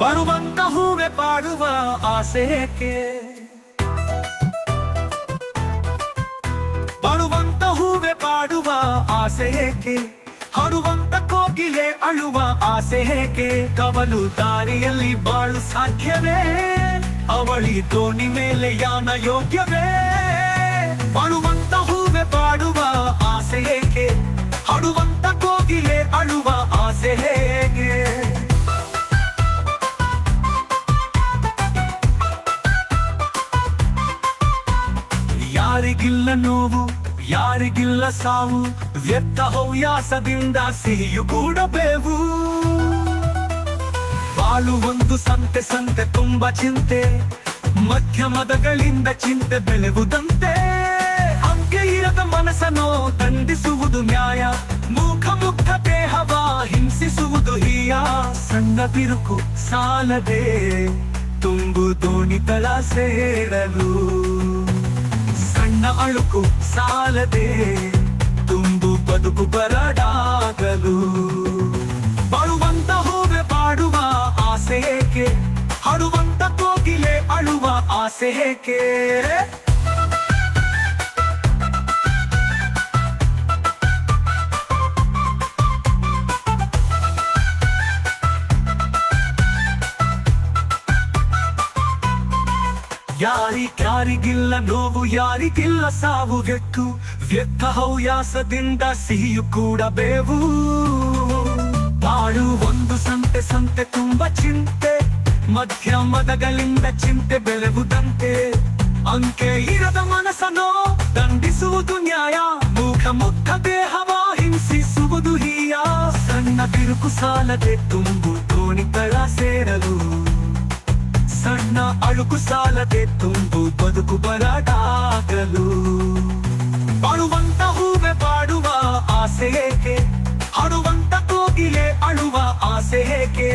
ಬರುವಂತ ಹೂವೆ ಪಾಡುವ ಆಸೆಗೆ ಬರುವಂತ ಹೂವೆ ಪಾಡುವ ಆಸೆಗೆ ಹರುವಂತ ಕೋಗಿಲೆ ಅಳುವ ಆಸೆ ಹೇಗೆ ಕವಲು ದಾರಿಯಲ್ಲಿ ಬಾಳು ಸಾಧ್ಯವೇ? ಅವಳಿ ದೋಣಿ ಮೇಲೆ ಯಾನ ಯೋಗ್ಯವೇ? ಬರುವಂತ ಹೂವೆ ಪಾಡುವ ಆಸೆ ಹೇಗೆ ಯಾರಿಗಿಲ್ಲ ನೋವು, ಯಾರಿಗಿಲ್ಲ ಸಾವು, ವ್ಯರ್ಥ ಹವ್ಯಾಸದಿಂದ ಸಿಹಿಯು ಕೂಡ ಬೇವು. ಬಾಳು ಒಂದು ಸಂತೆ ಸಂತೆ ತುಂಬ ಚಿಂತೆ, ಮಧ್ಯಮದಗಳಿಂದ ಚಿಂತೆ ಬೆಳೆವುದಂತೆ. ಅಂಕೆ ಇರದ ಮನಸ್ಸನ್ನು ದಂಡಿಸುವುದು ನ್ಯಾಯ ಮೂಖ ಮುಗ್ಧ ದೇಹವ ಹಿಂಸಿಸುವುದು ಹೀಯ. ಸಣ್ಣ ಬಿರುಕು ಸಾಲದೆ, ತುಂಬು ದೋಣಿತಳ ಸೇರಲು ಸಣ್ಣ ಅಳುಕು ಸಾಲದೆ ತುಂಬು ಬದುಕು ಬರಡಾಗಲು. ಬರುವಂತ ಹೂವೆ ಪಾಡುವ ಆಸೆ ಏಕೆ? ಹಡುವಂತ ಕೋಗಿಲೆ ಅಳುವ ಆಸೆ ಏಕೆ? ಯಾರಿಗ್ಯಾರಿಗಿಲ್ಲ ನೋವು, ಯಾರಿಗಿಲ್ಲ ಸಾವು ಗೆಟ್ಟು ವ್ಯರ್ಥ ಹವ್ಯಾಸದಿಂದ ಸಿಹಿಯು ಕೂಡ ಬೇವು. ಬಾಳು ಒಂದು ಸಂತೆ ಸಂತೆ ತುಂಬ ಚಿಂತೆ. ಮಧ್ಯ ಮದಗಳಿಂದ ಚಿಂತೆ ಬೆಳೆವುದಂತೆ. ಅಂಕೆ ಇರದ ಮನಸ್ಸನೋ ದಂಡಿಸುವುದು ನ್ಯಾಯ. ಮೂಖ ಮುಗ್ಧ ದೇಹವ ಹಿಂಸಿಸುವುದು ಹೀಯ. ಸಣ್ಣ ಬಿರುಕು ಸಾಲದೆ ತುಂಬು ದೋಣಿಗಳ ಸೇರಲು. ಸಣ್ಣ ಅಳುಕು ಸಾಲದೆ ತುಂಬು ಬದುಕು ಬರಡಾಗಲು. ಅಳುವಂತ ಹೂವೆ ಪಾಡುವ ಆಸೆ ಏಕೆ? ಹಾಡುವಂತ ಕೋಗಿಲೆ ಅಳುವ ಆಸೆ ಏಕೆ?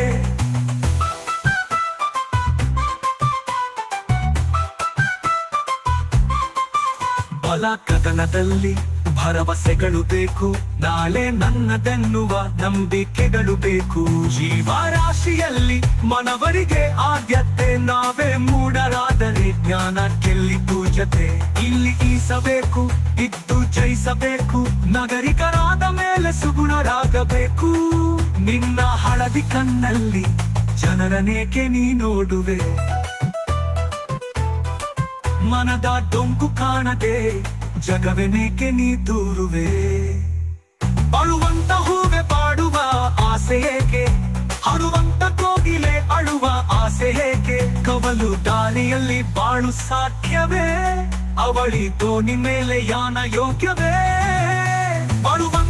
ಬಲ ಕದನದಲ್ಲಿ ಭರವಸೆಗಳು ಬೇಕು. ನಾಳೆ ನನ್ನದೆನ್ನುವ ನಂಬಿಕೆಗಳು ಬೇಕು. ಜೀವರಾಶಿಯಲ್ಲಿ ಮನವರಿಗೆ ಆದ್ಯತೆ, ನಾವೇ ಮೂಡರಾದರೆ ಜ್ಞಾನ ಕೆಲ್ಲಿದ್ದು ಜೊತೆ ಇಲ್ಲಿ ಈಸಬೇಕು, ಇದ್ದು ಜಯಿಸಬೇಕು. ನಗರಿಕರಾದ ಮೇಲೆ ಸುಗುಣರಾಗಬೇಕು. ನಿನ್ನ ಹಳದಿ ಕಣ್ಣಲ್ಲಿ ಜನರನೇಕೆ ನೀ ನೋಡುವೆ? ಮನದ ಡೊಂಕು ಕಾಣದೆ ಜಗವೆನೇಕೆ ನೀ ದೂರುವೆ ಅಳುವಂತ ಹೂವೆ ಪಾಡುವ ಆಸೆ ಏಕೆ? ಹರುವಂತ ಕೋಗಿಲೆ ಅಳುವ ಆಸೆ ಏಕೆ? ಕವಲು ದಾರಿಯಲ್ಲಿ ಬಾಳು ಸಾಧ್ಯವೇ? ಅವಳಿ ದೋಣಿ ಮೇಲೆ ಯಾನ ಯೋಗ್ಯವೇ? ಅಳುವಂತ